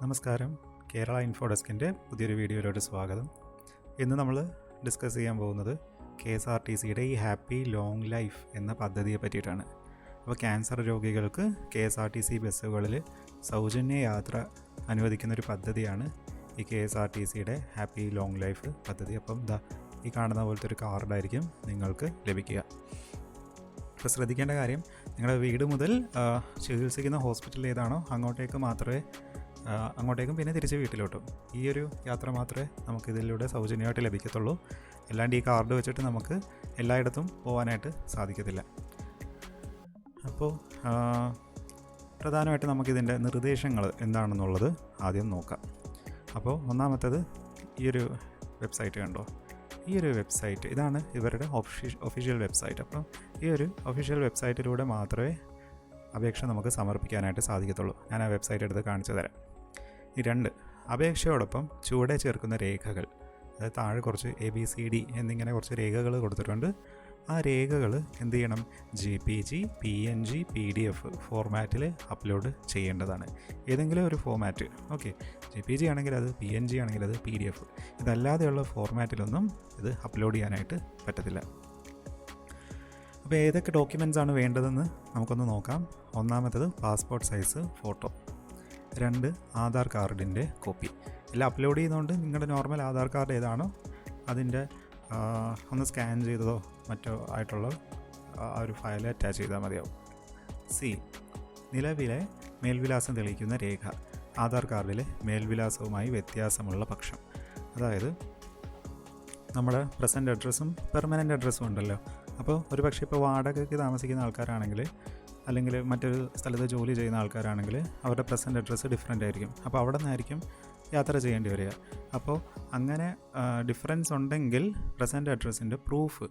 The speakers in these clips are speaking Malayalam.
നമസ്കാരം. കേരള ഇൻഫോ ഡെസ്കിന്റെ പുതിയൊരു വീഡിയോയിലോട്ട് സ്വാഗതം. ഇന്ന് നമ്മൾ ഡിസ്കസ് ചെയ്യാൻ പോകുന്നത് കെ എസ് ആർ ടി സിയുടെ ഈ ഹാപ്പി ലോങ് ലൈഫ് എന്ന പദ്ധതിയെ പറ്റിയിട്ടാണ്. അപ്പോൾ ക്യാൻസർ രോഗികൾക്ക് K S R T C ബസ്സുകളിൽ സൗജന്യ യാത്ര അനുവദിക്കുന്ന ഒരു പദ്ധതിയാണ് ഈ കെ എസ് ആർ ടി സിയുടെ ഹാപ്പി ലോങ് ലൈഫ് പദ്ധതി. അപ്പം ദാ ഈ കാണുന്ന പോലത്തെ ഒരു കാർഡായിരിക്കും നിങ്ങൾക്ക് ലഭിക്കുക. അപ്പോൾ ശ്രദ്ധിക്കേണ്ട കാര്യം നിങ്ങളുടെ വീട് മുതൽ ചികിത്സിക്കുന്ന ഹോസ്പിറ്റൽ ഏതാണോ അങ്ങോട്ടേക്ക് മാത്രമേ അങ്ങോട്ടേക്കും പിന്നെ തിരിച്ച് വീട്ടിലോട്ടും. ഈ ഒരു യാത്ര മാത്രമേ നമുക്ക് ഇതിലൂടെ സൗജന്യമായിട്ട് ലഭിക്കത്തുള്ളൂ. അല്ലാണ്ട് ഈ കാർഡ് വെച്ചിട്ട് നമുക്ക് എല്ലായിടത്തും പോകാനായിട്ട് സാധിക്കത്തില്ല. അപ്പോൾ പ്രധാനമായിട്ട് നമുക്കിതിന്റെ നിർദ്ദേശങ്ങൾ എന്താണെന്നുള്ളത് ആദ്യം നോക്കാം. അപ്പോൾ ഒന്നാമത്തേത് ഈ ഒരു വെബ്സൈറ്റ് കണ്ടോ? ഈ ഒരു വെബ്സൈറ്റ് ഇതാണ് ഇവരുടെ ഒഫീഷ്യൽ വെബ്സൈറ്റ്. അപ്പോൾ ഈ ഒരു ഒഫീഷ്യൽ വെബ്സൈറ്റിലൂടെ മാത്രമേ അപേക്ഷ നമുക്ക് സമർപ്പിക്കാനായിട്ട് സാധിക്കത്തുള്ളൂ. ഞാൻ ആ വെബ്സൈറ്റ് എടുത്ത് കാണിച്ചു തരാം. രണ്ട് അപേക്ഷയോടൊപ്പം ചുവടെ ചേർക്കുന്ന രേഖകൾ അതായത് താഴെ കുറച്ച് എ ബി സി ഡി എന്നിങ്ങനെ കുറച്ച് രേഖകൾ കൊടുത്തിട്ടുണ്ട്. ആ രേഖകൾ എന്ത് ചെയ്യണം? G P G P N G P D F ഫോർമാറ്റിൽ അപ്ലോഡ് ചെയ്യേണ്ടതാണ്. ഏതെങ്കിലും ഒരു format okay G P G ആണെങ്കിൽ അത് പി എൻ ജി ആണെങ്കിൽ അത് പി ഡി എഫ് ഇതല്ലാതെയുള്ള ഫോർമാറ്റിലൊന്നും ഇത് അപ്ലോഡ് ചെയ്യാനായിട്ട് പറ്റത്തില്ല. അപ്പോൾ ഏതൊക്കെ ഡോക്യുമെന്റ്സ് ആണ് വേണ്ടതെന്ന് നമുക്കൊന്ന് നോക്കാം. ഒന്നാമത്തത് പാസ്പോർട്ട് സൈസ് ഫോട്ടോ രണ്ട് ആധാർ കാർഡിന്റെ കോപ്പി. എല്ലാം അപ്ലോഡ് ചെയ്യുന്നതുകൊണ്ട് നിങ്ങളുടെ നോർമൽ ആധാർ കാർഡ് ഏതാണോ അതിന്റെ ഒന്ന് സ്കാൻ ചെയ്തതോ മറ്റോ ആയിട്ടുള്ള ആ ഒരു ഫയൽ അറ്റാച്ച് ചെയ്താൽ മതിയാവും. സി നിലവിലെ മേൽവിലാസം തെളിയിക്കുന്ന രേഖ. ആധാർ കാർഡിലെ മേൽവിലാസവുമായി വ്യത്യാസമുള്ള പക്ഷം. അതായത് നമ്മുടെ പ്രസന്റ് അഡ്രസ്സും പെർമനന്റ് അഡ്രസ്സും ഉണ്ടല്ലോ. അപ്പോൾ ഒരു പക്ഷേ ഇപ്പോൾ വാടകയ്ക്ക് താമസിക്കുന്ന ആൾക്കാരാണെങ്കിൽ അല്ലെങ്കിൽ മറ്റൊരു സ്ഥലത്ത് ജോലി ചെയ്യുന്ന ആൾക്കാരാണെങ്കിൽ അവരുടെ പ്രസന്റ് അഡ്രസ്സ് ഡിഫറെന്റ് ആയിരിക്കും. അപ്പോൾ അവിടെ നിന്നായിരിക്കും യാത്ര ചെയ്യേണ്ടി വരിക. അപ്പോൾ അങ്ങനെ ഡിഫറൻസ് ഉണ്ടെങ്കിൽ പ്രസന്റ് അഡ്രസ്സിന്റെ പ്രൂഫ്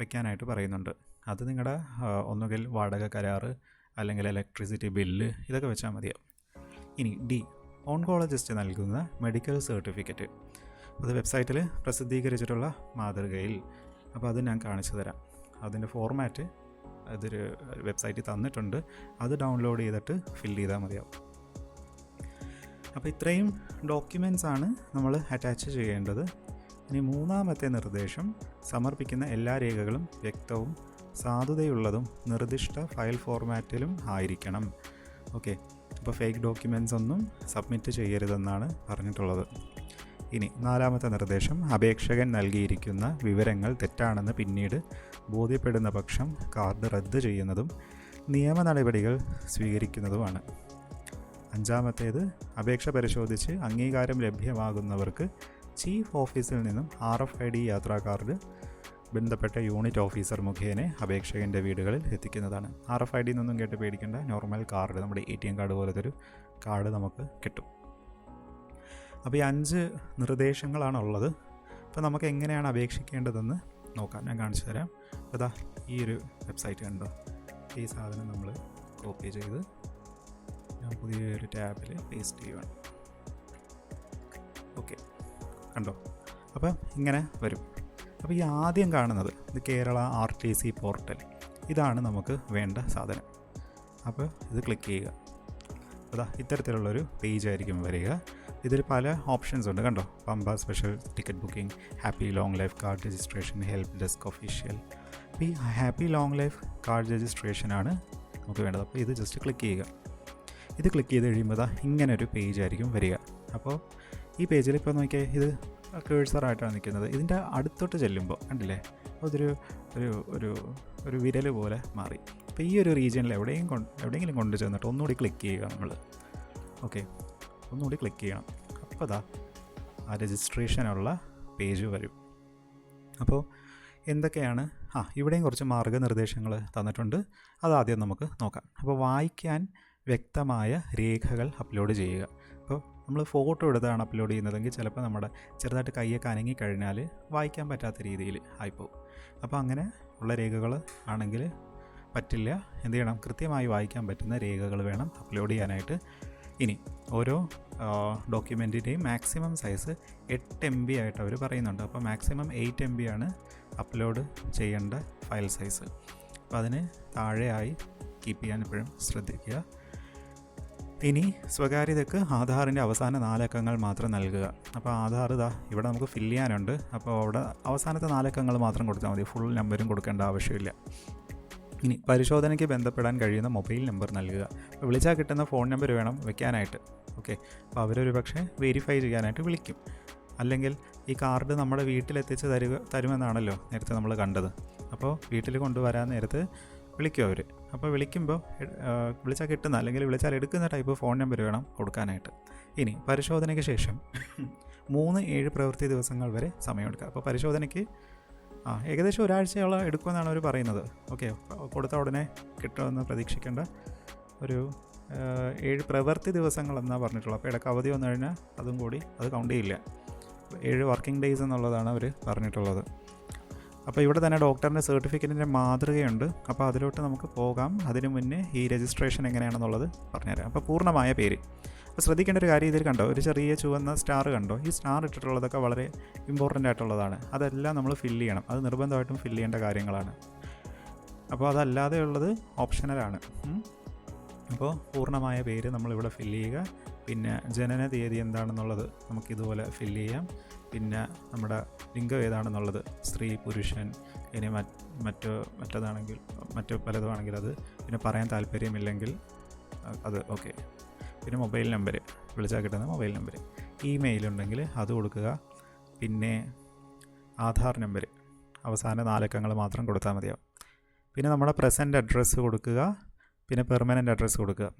വെക്കാനായിട്ട് പറയുന്നുണ്ട്. അത് നിങ്ങളുടെ ഒന്നുകിൽ വാടക കരാറ് അല്ലെങ്കിൽ ഇലക്ട്രിസിറ്റി ബില്ല് ഇതൊക്കെ വെച്ചാൽ മതിയാവും ഇനി ഡി ഓൺകോളജിസ്റ്റ് നൽകുന്ന മെഡിക്കൽ സർട്ടിഫിക്കറ്റ്. അത് വെബ്സൈറ്റിൽ പ്രസിദ്ധീകരിച്ചിട്ടുള്ള മാതൃകയിൽ അപ്പോൾ അത് ഞാൻ കാണിച്ചു തരാം. അതിന്റെ ഫോർമാറ്റ് അതൊരു വെബ്സൈറ്റിൽ തന്നിട്ടുണ്ട്. അത് ഡൗൺലോഡ് ചെയ്തിട്ട് ഫില്ല് ചെയ്താൽ മതിയാവും. അപ്പോൾ ഇത്രയും ഡോക്യുമെൻസ് ആണ് നമ്മൾ അറ്റാച്ച് ചെയ്യേണ്ടത്. ഇനി മൂന്നാമത്തെ നിർദ്ദേശം സമർപ്പിക്കുന്ന എല്ലാ രേഖകളും വ്യക്തവും സാധുതയുള്ളതും നിർദ്ദിഷ്ട ഫയൽ ഫോർമാറ്റിലും ആയിരിക്കണം. ഓക്കെ അപ്പോൾ ഫേക്ക് ഡോക്യുമെൻസ് ഒന്നും സബ്മിറ്റ് ചെയ്യരുതെന്നാണ് പറഞ്ഞിട്ടുള്ളത്. ഇനി നാലാമത്തെ നിർദ്ദേശം. അപേക്ഷകൻ നൽകിയിരിക്കുന്ന വിവരങ്ങൾ തെറ്റാണെന്ന് പിന്നീട് ബോധ്യപ്പെടുന്ന പക്ഷം കാർഡ് റദ്ദ് ചെയ്യുന്നതും നിയമ നടപടികൾ സ്വീകരിക്കുന്നതുമാണ്. അഞ്ചാമത്തേത് അപേക്ഷ പരിശോധിച്ച് അംഗീകാരം ലഭ്യമാകുന്നവർക്ക് ചീഫ് ഓഫീസിൽ നിന്നും ആർ എഫ് ഐ ഡി യാത്രാ കാർഡ് ബന്ധപ്പെട്ട യൂണിറ്റ് ഓഫീസർ മുഖേന അപേക്ഷകന്റെ വീടുകളിൽ എത്തിക്കുന്നതാണ്. ആർ എഫ് ഐ ഡി എന്നൊന്നും കേട്ട് പേടിക്കേണ്ട നോർമൽ കാർഡ് നമ്മുടെ എ ടി എം കാർഡ് പോലത്തെ ഒരു കാർഡ് നമുക്ക് കിട്ടും. അപ്പോൾ ഈ അഞ്ച് നിർദ്ദേശങ്ങളാണുള്ളത്. അപ്പോൾ നമുക്ക് എങ്ങനെയാണ് അപേക്ഷിക്കേണ്ടതെന്ന് നോക്കാം. ഞാൻ കാണിച്ചു തരാം. അപ്പോൾ ദാ ഈ ഒരു വെബ്സൈറ്റ് കണ്ടോ? ഈ സാധനം നമ്മൾ കോപ്പി ചെയ്ത് ഞാൻ പുതിയൊരു ടാബിൽ പേസ്റ്റ് ചെയ്യുവാണ്. ഓക്കെ. കണ്ടോ? അപ്പം ഇങ്ങനെ വരും. അപ്പോൾ ഈ ആദ്യം കാണുന്നത് ഇത് Kerala R T C portal. ഇതാണ് നമുക്ക് വേണ്ട സാധനം. അപ്പോൾ ഇത് ക്ലിക്ക് ചെയ്യുക. അതാ ഇത്തരത്തിലുള്ളൊരു പേജ് ആയിരിക്കും വരിക. ഇതിൽ പല ഓപ്ഷൻസ് ഉണ്ട്. കണ്ടോ? Pamba special ticket booking happy long life card registration help desk official അപ്പോൾ ഈ ഹാപ്പി ലോങ് ലൈഫ് കാർഡ് രജിസ്ട്രേഷനാണ് നമുക്ക് വേണ്ടത്. അപ്പോൾ ഇത് ജസ്റ്റ് ക്ലിക്ക് ചെയ്യുക. ഇത് ക്ലിക്ക് ചെയ്ത് കഴിയുമ്പോൾ ഇങ്ങനെ ഒരു പേജ് ആയിരിക്കും വരിക. അപ്പോൾ ഈ പേജിൽ ഇപ്പോൾ നോക്കിയാൽ ഇത് കേഴ്സറായിട്ടാണ് നിൽക്കുന്നത്. ഇതിന്റെ അടുത്തോട്ട് ചെല്ലുമ്പോൾ കണ്ടില്ലേ? ഇതൊരു ഒരു ഒരു ഒരു വിരൽ പോലെ മാറി. അപ്പോൾ ഈ ഒരു റീജിയനിൽ എവിടെയും കൊണ്ട് എവിടെയെങ്കിലും കൊണ്ടു ചെന്നിട്ട് ഒന്നുകൂടി ക്ലിക്ക് ചെയ്യുക നമ്മൾ ഓക്കെ ഒന്നുകൂടി ക്ലിക്ക് ചെയ്യണം. അപ്പോൾ അതാ ആ രജിസ്ട്രേഷനുള്ള പേജ് വരും. അപ്പോൾ എന്തൊക്കെയാണ്? ആ ഇവിടെയും കുറച്ച് മാർഗനിർദ്ദേശങ്ങൾ തന്നിട്ടുണ്ട്. അതാദ്യം നമുക്ക് നോക്കാം. അപ്പോൾ വായിക്കാൻ വ്യക്തമായ രേഖകൾ അപ്ലോഡ് ചെയ്യുക. അപ്പോൾ നമ്മൾ ഫോട്ടോ എടുത്താണ് അപ്ലോഡ് ചെയ്യുന്നതെങ്കിൽ ചിലപ്പോൾ നമ്മുടെ ചെറുതായിട്ട് കൈയൊക്കെ അനങ്ങി കഴിഞ്ഞാൽ വായിക്കാൻ പറ്റാത്ത രീതിയിൽ ആയിപ്പോവും. അപ്പോൾ അങ്ങനെ ഉള്ള രേഖകൾ ആണെങ്കിൽ പറ്റില്ല. എന്ത് ചെയ്യണം? കൃത്യമായി വായിക്കാൻ പറ്റുന്ന രേഖകൾ വേണം അപ്ലോഡ് ചെയ്യാനായിട്ട്. ഇനി ഓരോ ഡോക്യുമെന്റിന്റെയും മാക്സിമം സൈസ് എട്ട് എം ബി ആയിട്ട് അവർ പറയുന്നുണ്ട്. അപ്പോൾ മാക്സിമം എയ്റ്റ് എം ബി ആണ് അപ്ലോഡ് ചെയ്യേണ്ട ഫയൽ സൈസ് അപ്പോൾ അതിന് താഴെയായി കീപ്പ് ചെയ്യാൻ എപ്പോഴും ശ്രദ്ധിക്കുക. ഇനി സ്വകാര്യതയ്ക്ക് ആധാറിന്റെ അവസാന നാലക്കങ്ങൾ മാത്രം നൽകുക. അപ്പോൾ ആധാർ ഇതാ ഇവിടെ നമുക്ക് ഫില്ല് ചെയ്യാനുണ്ട്. അപ്പോൾ അവിടെ അവസാനത്തെ നാലക്കങ്ങൾ മാത്രം കൊടുത്താൽ മതി. ഫുൾ നമ്പരും കൊടുക്കേണ്ട ആവശ്യമില്ല. ഇനി പരിശോധനയ്ക്ക് ബന്ധപ്പെടാൻ കഴിയുന്ന മൊബൈൽ നമ്പർ നൽകുക. വിളിച്ചാൽ കിട്ടുന്ന ഫോൺ നമ്പർ വേണം വെക്കാനായിട്ട്. ഓക്കെ? അപ്പോൾ അവരൊരു പക്ഷേ വെരിഫൈ ചെയ്യാനായിട്ട് വിളിക്കും. അല്ലെങ്കിൽ ഈ കാർഡ് നമ്മുടെ വീട്ടിലെത്തിച്ച് തരുക തരുമെന്നാണല്ലോ നേരത്തെ നമ്മൾ കണ്ടത്. അപ്പോൾ വീട്ടിൽ കൊണ്ടുവരാൻ നേരത്ത് വിളിക്കും അവർ അപ്പോൾ വിളിക്കുമ്പോൾ വിളിച്ചാൽ കിട്ടുന്ന അല്ലെങ്കിൽ വിളിച്ചാൽ എടുക്കുന്ന ടൈപ്പ് ഫോൺ നമ്പർ വേണം കൊടുക്കാനായിട്ട്. ഇനി പരിശോധനയ്ക്ക് ശേഷം മൂന്ന് ഏഴ് പ്രവൃത്തി ദിവസങ്ങൾ വരെ സമയമെടുക്കുക. അപ്പോൾ പരിശോധനയ്ക്ക് ആ ഏകദേശം ഒരാഴ്ചയോളം എടുക്കുമെന്നാണ് അവർ പറയുന്നത്. ഓക്കെ കൊടുത്ത ഉടനെ കിട്ടുമെന്ന് പ്രതീക്ഷിക്കേണ്ട ഒരു ഏഴ് പ്രവൃത്തി ദിവസങ്ങളെന്നാണ് പറഞ്ഞിട്ടുള്ളത് അപ്പോൾ ഇടയ്ക്ക് അവധി വന്നു കഴിഞ്ഞാൽ അതും കൂടി അത് കൗണ്ട് ചെയ്യില്ല. ഏഴ് വർക്കിംഗ് ഡേയ്സ് എന്നുള്ളതാണ് അവർ പറഞ്ഞിട്ടുള്ളത്. അപ്പോൾ ഇവിടെ തന്നെ ഡോക്ടറിന്റെ സർട്ടിഫിക്കറ്റിന്റെ മാതൃകയുണ്ട്. അപ്പോൾ അതിലോട്ട് നമുക്ക് പോകാം. അതിനു മുന്നേ ഈ രജിസ്ട്രേഷൻ എങ്ങനെയാണെന്നുള്ളത് പറഞ്ഞുതരാം. അപ്പോൾ പൂർണമായ പേര്. അപ്പോൾ ശ്രദ്ധിക്കേണ്ട ഒരു കാര്യം ഇതിൽ കണ്ടോ? ഒരു ചെറിയ ചുവന്ന സ്റ്റാർ കണ്ടോ? ഈ സ്റ്റാർ ഇട്ടിട്ടുള്ളതൊക്കെ വളരെ ഇമ്പോർട്ടന്റ് ആയിട്ടുള്ളതാണ്. അതെല്ലാം നമ്മൾ ഫില്ല് ചെയ്യണം. അത് നിർബന്ധമായിട്ടും ഫില്ല് ചെയ്യേണ്ട കാര്യങ്ങളാണ്. അപ്പോൾ അതല്ലാതെ ഉള്ളത് ഓപ്ഷണലാണ് അപ്പോൾ പൂർണമായ പേര് നമ്മളിവിടെ ഫില്ല് ചെയ്യുക. പിന്നെ ജനന തീയതി എന്താണെന്നുള്ളത് നമുക്കിതുപോലെ ഫില്ല് ചെയ്യാം. പിന്നെ നമ്മുടെ ലിംഗം ഏതാണെന്നുള്ളത് സ്ത്രീ പുരുഷൻ ഇനി മറ്റോ മറ്റു മറ്റതാണെങ്കിൽ മറ്റു പലതുമാണെങ്കിൽ അത്. പിന്നെ പറയാൻ താല്പര്യമില്ലെങ്കിൽ അത് ഓക്കെ പിന്നെ മൊബൈൽ നമ്പർ വിളിച്ചാൽ കിട്ടുന്ന മൊബൈൽ നമ്പർ. ഇമെയിൽ ഉണ്ടെങ്കിൽ അത് കൊടുക്കുക. പിന്നെ ആധാർ നമ്പർ അവസാന നാലക്കങ്ങൾ മാത്രം കൊടുത്താൽ മതിയാവും. പിന്നെ നമ്മുടെ പ്രസന്റ് അഡ്രസ്സ് കൊടുക്കുക. പിന്നെ പെർമനന്റ് അഡ്രസ്സ് കൊടുക്കുക.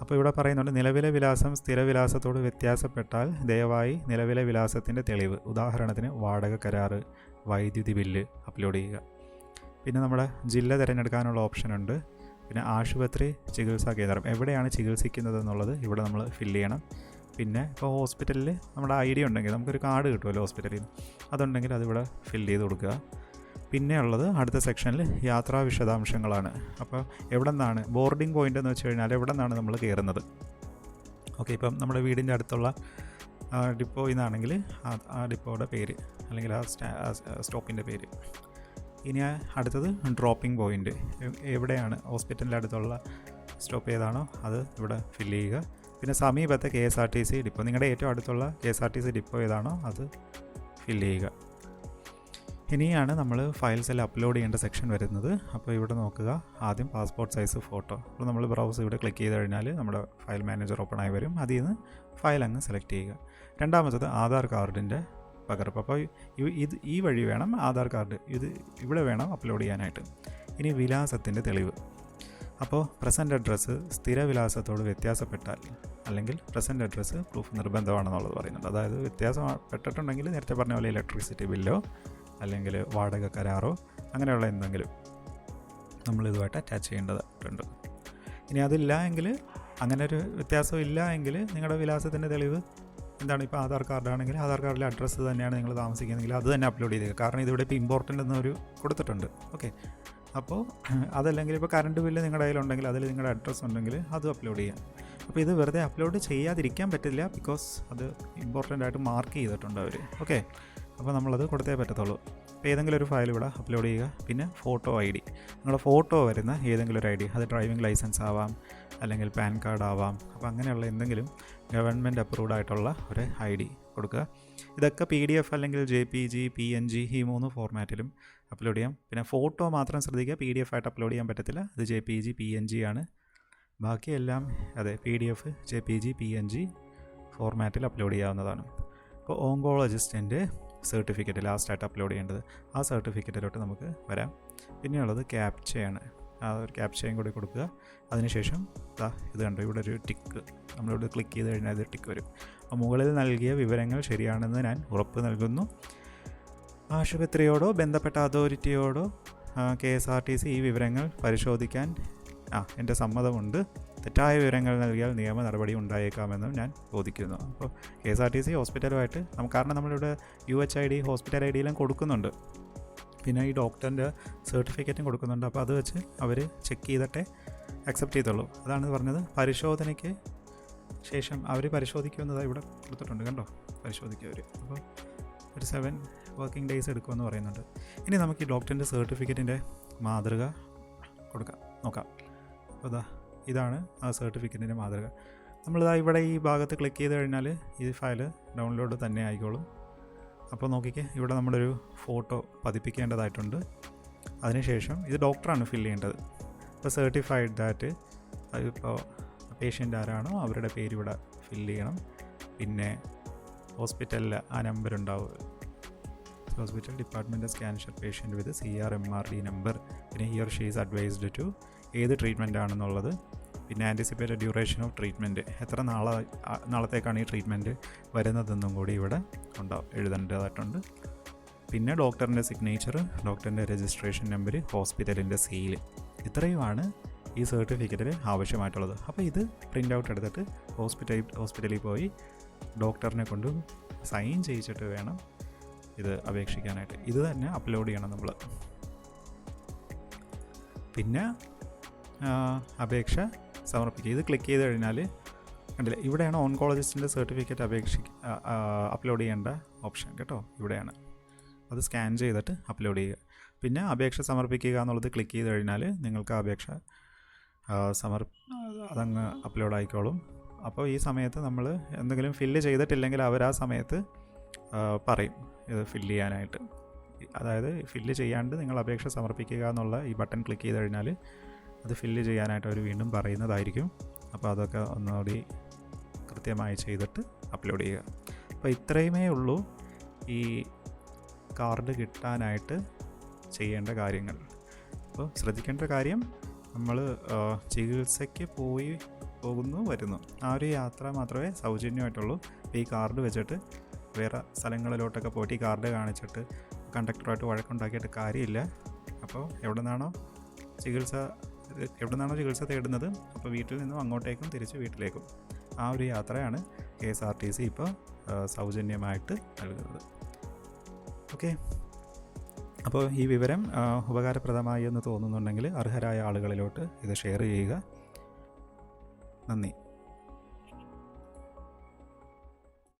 അപ്പോൾ ഇവിടെ പറയുന്നുണ്ട് നിലവിലെ വിലാസം സ്ഥിരവിലാസത്തോട് വ്യത്യാസപ്പെട്ടാൽ ദയവായി നിലവിലെ വിലാസത്തിന്റെ തെളിവ് ഉദാഹരണത്തിന് വാടക കരാറ് വൈദ്യുതി ബില്ല് അപ്ലോഡ് ചെയ്യുക. പിന്നെ നമ്മുടെ ജില്ല തിരഞ്ഞെടുക്കാനുള്ള ഓപ്ഷൻ ഉണ്ട്. പിന്നെ ആശുപത്രി ചികിത്സാ കേന്ദ്രം. എവിടെയാണ് ചികിത്സിക്കുന്നത് എന്നുള്ളത് ഇവിടെ നമ്മൾ ഫില്ല് ചെയ്യണം. പിന്നെ ഇപ്പോൾ ഹോസ്പിറ്റലിൽ നമ്മുടെ ഐ ഡി ഉണ്ടെങ്കിൽ നമുക്കൊരു കാർഡ് കിട്ടുമല്ലോ ഹോസ്പിറ്റലിൽ. അതുണ്ടെങ്കിൽ അതിവിടെ ഫില്ല് ചെയ്ത് കൊടുക്കുക. പിന്നെ ഉള്ളത് അടുത്ത സെക്ഷനിൽ യാത്രാ വിശദാംശങ്ങളാണ്. അപ്പോൾ എവിടെ നിന്നാണ് ബോർഡിംഗ് പോയിന്റ് എന്ന് വെച്ച് കഴിഞ്ഞാൽ എവിടെ നിന്നാണ് നമ്മൾ കയറുന്നത്. ഓക്കെ ഇപ്പം നമ്മുടെ വീടിന്റെ അടുത്തുള്ള ഡിപ്പോയിൽ നിന്നാണെങ്കിൽ ആ ഡിപ്പോയുടെ പേര് അല്ലെങ്കിൽ ആ സ്റ്റാ സ്റ്റോപ്പിന്റെ പേര്. ഇനി അടുത്തത് ഡ്രോപ്പിംഗ് പോയിന്റ് എവിടെയാണ് ഹോസ്പിറ്റലിന്റെ അടുത്തുള്ള സ്റ്റോപ്പ് ഏതാണോ അത് ഇവിടെ ഫില്ല് ചെയ്യുക. പിന്നെ സമീപത്തെ K S R T C depot നിങ്ങളുടെ ഏറ്റവും അടുത്തുള്ള K S R T C depot ഏതാണോ അത് ഫില്ല് ചെയ്യുക. ഇനിയാണ് നമ്മൾ ഫയൽസ് എല്ലാം അപ്ലോഡ് ചെയ്യേണ്ട സെക്ഷൻ വരുന്നത്. അപ്പോൾ ഇവിടെ നോക്കുക ആദ്യം പാസ്പോർട്ട് സൈസ് ഫോട്ടോ. അപ്പോൾ നമ്മൾ ബ്രൗസ് ഇവിടെ ക്ലിക്ക് ചെയ്ത് കഴിഞ്ഞാൽ നമ്മുടെ ഫയൽ മാനേജർ ഓപ്പൺ ആയി വരും. അതിൽ നിന്ന് ഫയൽ അങ്ങ് സെലക്ട് ചെയ്യുക. രണ്ടാമത്തത് ആധാർ കാർഡിന്റെ പകർപ്പ്. അപ്പോൾ ഇത് ഈ വഴി വേണം ആധാർ കാർഡ്. ഇത് ഇവിടെ വേണം അപ്ലോഡ് ചെയ്യാനായിട്ട്. ഇനി വിലാസത്തിന്റെ തെളിവ്. അപ്പോൾ പ്രസന്റ് അഡ്രസ്സ് സ്ഥിര വിലാസത്തോട് വ്യത്യാസപ്പെട്ടാൽ അല്ലെങ്കിൽ പ്രസന്റ് അഡ്രസ്സ് പ്രൂഫ് നിർബന്ധമാണെന്നുള്ളത് പറയുന്നുണ്ട്. അതായത് വ്യത്യാസപ്പെട്ടിട്ടുണ്ടെങ്കിൽ നേരത്തെ പറഞ്ഞ പോലെ ഇലക്ട്രിസിറ്റി ബില്ലോ അല്ലെങ്കിൽ വാടക കരാറോ അങ്ങനെയുള്ള എന്തെങ്കിലും നമ്മളിതുമായിട്ട് അറ്റാച്ച് ചെയ്യേണ്ടതായിട്ടുണ്ട് ഇനി അതില്ല എങ്കിൽ അങ്ങനെ ഒരു വ്യത്യാസം ഇല്ല എങ്കിൽ നിങ്ങളുടെ വിലാസത്തിന്റെ തെളിവ് എന്താണ് ഇപ്പോൾ ആധാർ കാർഡ് ആണെങ്കിൽ ആധാർ കാർഡിലെ അഡ്രസ്സ് തന്നെയാണ് നിങ്ങൾ താമസിക്കുന്നതെങ്കിൽ അത് തന്നെ അപ്ലോഡ് ചെയ്തേക്കുക കാരണം ഇതിവിടെ ഇപ്പോൾ ഇമ്പോർട്ടന്റ് എന്നൊരു കൊടുത്തിട്ടുണ്ട്. ഓക്കെ അപ്പോൾ അതല്ലെങ്കിൽ ഇപ്പോൾ കറണ്ട് ബില്ല് നിങ്ങളുടെ കയ്യിലുണ്ടെങ്കിൽ അതിൽ നിങ്ങളുടെ അഡ്രസ്സ് ഉണ്ടെങ്കിൽ അത് അപ്ലോഡ് ചെയ്യാം. അപ്പോൾ ഇത് വെറുതെ അപ്ലോഡ് ചെയ്യാതിരിക്കാൻ പറ്റില്ല ബിക്കോസ് അത് ഇമ്പോർട്ടന്റ് ആയിട്ട് മാർക്ക് ചെയ്തിട്ടുണ്ട് അവർ ഓക്കെ അപ്പോൾ നമ്മളത് കൊടുത്തേ പറ്റത്തുള്ളൂ. അപ്പോൾ ഏതെങ്കിലും ഒരു ഫയൽ ഇവിടെ അപ്ലോഡ് ചെയ്യുക. പിന്നെ ഫോട്ടോ ഐ ഡി നിങ്ങളുടെ ഫോട്ടോ വരുന്ന ഏതെങ്കിലും ഒരു ഐ ഡി അത് ഡ്രൈവിംഗ് ലൈസൻസ് ആവാം അല്ലെങ്കിൽ പാൻ കാർഡ് ആവാം. അപ്പോൾ അങ്ങനെയുള്ള എന്തെങ്കിലും ഗവൺമെന്റ് അപ്രൂവ്ഡ് ആയിട്ടുള്ള ഒരു ഐ ഡി കൊടുക്കുക. ഇതൊക്കെ പി ഡി എഫ് അല്ലെങ്കിൽ J P G P N G ഈ മൂന്ന് ഫോർമാറ്റിലും അപ്ലോഡ് ചെയ്യാം. പിന്നെ ഫോട്ടോ മാത്രം ശ്രദ്ധിക്കുക. പി ഡി എഫ് ആയിട്ട് അപ്ലോഡ് ചെയ്യാൻ പറ്റത്തില്ല. അത് J P G P N G ആണ്. ബാക്കിയെല്ലാം അതെ P D F J P G P N G ഫോർമാറ്റിൽ അപ്ലോഡ് ചെയ്യാവുന്നതാണ്. ഇപ്പോൾ ഓങ്കോളജിസ്റ്റിന്റെ സർട്ടിഫിക്കറ്റ് ലാസ്റ്റായിട്ട് അപ്ലോഡ് ചെയ്യേണ്ടത്. ആ സർട്ടിഫിക്കറ്റിലോട്ട് നമുക്ക് വരാം. പിന്നെയുള്ളത് ക്യാപ്ചയാണ് ആ ഒരു ക്യാപ്ചയും കൂടി കൊടുക്കുക. അതിനുശേഷം ദാ ഇത് കണ്ടു? ഇവിടെ ഒരു ടിക്ക് നമ്മളിവിടെ ക്ലിക്ക് ചെയ്ത് കഴിഞ്ഞാൽ ഇത് ടിക്ക് വരും. മുകളിൽ നൽകിയ വിവരങ്ങൾ ശരിയാണെന്ന് ഞാൻ ഉറപ്പ് നൽകുന്നു. ആശുപത്രിയോടോ ബന്ധപ്പെട്ട അതോറിറ്റിയോടോ K S R T C ഈ വിവരങ്ങൾ പരിശോധിക്കാൻ ആ എന്റെ സമ്മതമുണ്ട്. തെറ്റായ വിവരങ്ങൾ നൽകിയാൽ നിയമ നടപടി ഉണ്ടായേക്കാമെന്നും ഞാൻ ബോധിക്കുന്നു. അപ്പോൾ K S R T C ഹോസ്പിറ്റലുമായിട്ട് കാരണം നമ്മളിവിടെ U H I D hospital I ഡിയിലും കൊടുക്കുന്നുണ്ട്. പിന്നെ ഈ ഡോക്ടറിന്റെ സർട്ടിഫിക്കറ്റും കൊടുക്കുന്നുണ്ട്. അപ്പോൾ അത് വെച്ച് അവർ ചെക്ക് ചെയ്തിട്ടേ അക്സെപ്റ്റ് ചെയ്തുള്ളൂ. അതാണ് പറഞ്ഞത്. പരിശോധനയ്ക്ക് ശേഷം അവർ പരിശോധിക്കുമെന്നത് ഇവിടെ കൊടുത്തിട്ടുണ്ട് കണ്ടോ? പരിശോധിക്കും അവർ അപ്പോൾ ഒരു സെവൻ വർക്കിംഗ് ഡേയ്സ് എടുക്കുമെന്ന് പറയുന്നുണ്ട്. ഇനി നമുക്ക് ഈ ഡോക്ടറിന്റെ സർട്ടിഫിക്കറ്റിന്റെ മാതൃക കൊടുക്കാം. നോക്കാം. അപ്പോൾ അതാ ഇതാണ് ആ സർട്ടിഫിക്കറ്റിന്റെ മാതൃക. നമ്മളിതാ ഇവിടെ ഈ ഭാഗത്ത് ക്ലിക്ക് ചെയ്ത് കഴിഞ്ഞാൽ ഈ ഫയൽ ഡൗൺലോഡ് തന്നെ ആയിക്കോളും. അപ്പോൾ നോക്കിക്കേ ഇവിടെ നമ്മളൊരു ഫോട്ടോ പതിപ്പിക്കേണ്ടതായിട്ടുണ്ട്. അതിനുശേഷം ഇത് ഡോക്ടറാണ് ഫില്ല് ചെയ്യേണ്ടത്. ഇപ്പോൾ സർട്ടിഫൈഡ് ദാറ്റ് അതിപ്പോൾ പേഷ്യന്റ് ആരാണോ അവരുടെ പേര് ഇവിടെ ഫില്ല് ചെയ്യണം. പിന്നെ ഹോസ്പിറ്റലിൽ ആ നമ്പർ ഉണ്ടാവുക hospital department cancer patient with C R M R D number പിന്നെ ഹിയർ ഷീസ് അഡ്വൈസ്ഡ് ടു ഏത് ട്രീറ്റ്മെന്റ് ആണെന്നുള്ളത്. പിന്നെ ആന്റിസിപ്പേറ്റഡ് ഡ്യൂറേഷൻ ഓഫ് ട്രീറ്റ്മെന്റ് എത്ര നാളെ നാളത്തേക്കാണ് ഈ ട്രീറ്റ്മെന്റ് വരുന്നതെന്നും കൂടി ഇവിടെ ഉണ്ടാവും എഴുതേണ്ടതായിട്ടുണ്ട്. പിന്നെ ഡോക്ടറിന്റെ സിഗ്നേച്ചർ ഡോക്ടറിന്റെ രജിസ്ട്രേഷൻ നമ്പർ ഹോസ്പിറ്റലിന്റെ സെയിൽ ഇത്രയുമാണ് ഈ സർട്ടിഫിക്കറ്റിൽ ആവശ്യമായിട്ടുള്ളത്. അപ്പോൾ ഇത് പ്രിന്റ് ഔട്ട് എടുത്തിട്ട് ഹോസ്പിറ്റൽ ഹോസ്പിറ്റലിൽ പോയി ഡോക്ടറിനെ കൊണ്ട് സൈൻ ചെയ്യിച്ചിട്ട് വേണം ഇത് അപേക്ഷിക്കാനായിട്ട്. ഇത് തന്നെ അപ്ലോഡ് ചെയ്യണം നമ്മൾ പിന്നെ അപേക്ഷ സമർപ്പിക്കുക. ഇത് ക്ലിക്ക് ചെയ്ത് കഴിഞ്ഞാൽ കണ്ടില്ല ഇവിടെയാണ് ഓൺകോളജിസ്റ്റിന്റെ സർട്ടിഫിക്കറ്റ് അപേക്ഷിക്ക അപ്ലോഡ് ചെയ്യേണ്ട ഓപ്ഷൻ കേട്ടോ ഇവിടെയാണ്. അത് സ്കാൻ ചെയ്തിട്ട് അപ്ലോഡ് ചെയ്യുക. പിന്നെ അപേക്ഷ സമർപ്പിക്കുക എന്നുള്ളത് ക്ലിക്ക് ചെയ്ത് കഴിഞ്ഞാൽ നിങ്ങൾക്ക് അപേക്ഷ സമർ അതങ്ങ് അപ്ലോഡ് ആയിക്കോളും. അപ്പോൾ ഈ സമയത്ത് നമ്മൾ എന്തെങ്കിലും ഫില്ല് ചെയ്തിട്ടില്ലെങ്കിൽ അവർ ആ സമയത്ത് പറയും ഇത് ഫില്ല് ചെയ്യാനായിട്ട്. അതായത് ഫില്ല് ചെയ്യാണ്ട് നിങ്ങൾ അപേക്ഷ സമർപ്പിക്കുക എന്നുള്ള ഈ ബട്ടൺ ക്ലിക്ക് ചെയ്ത് കഴിഞ്ഞാൽ അത് ഫില്ല് ചെയ്യാനായിട്ട് അവർ വീണ്ടും പറയുന്നതായിരിക്കും. അപ്പോൾ അതൊക്കെ ഒന്നുകൂടി കൃത്യമായി ചെയ്തിട്ട് അപ്ലോഡ് ചെയ്യുക. അപ്പോൾ ഇത്രയുമേ ഉള്ളൂ ഈ കാർഡ് കിട്ടാനായിട്ട് ചെയ്യേണ്ട കാര്യങ്ങൾ. അപ്പോൾ ശ്രദ്ധിക്കേണ്ട കാര്യം നമ്മൾ ചികിത്സയ്ക്ക് പോയി പോകുന്നു വരുന്നു. ആ ഒരു യാത്ര മാത്രമേ സൗജന്യമായിട്ടുള്ളൂ. അപ്പോൾ ഈ കാർഡ് വെച്ചിട്ട് വേറെ സ്ഥലങ്ങളിലോട്ടൊക്കെ പോയിട്ട് ഈ കാർഡ് കാണിച്ചിട്ട് കണ്ടക്ടറുമായിട്ട് വഴക്കുണ്ടാക്കിയിട്ട് കാര്യമില്ല. അപ്പോൾ എവിടെ നിന്നാണോ ചികിത്സ എവിടെ നിന്നാണോ ചികിത്സ തേടുന്നത് അപ്പോൾ വീട്ടിൽ നിന്നും അങ്ങോട്ടേക്കും തിരിച്ച് വീട്ടിലേക്കും. ആ ഒരു യാത്രയാണ് K S R T C ഇപ്പോൾ സൗജന്യമായിട്ട് നൽകുന്നത്. ഓക്കെ. അപ്പോൾ ഈ വിവരം ഉപകാരപ്രദമായി എന്ന് തോന്നുന്നുണ്ടെങ്കിൽ അർഹരായ ആളുകളിലോട്ട് ഇത് ഷെയർ ചെയ്യുക. നന്ദി.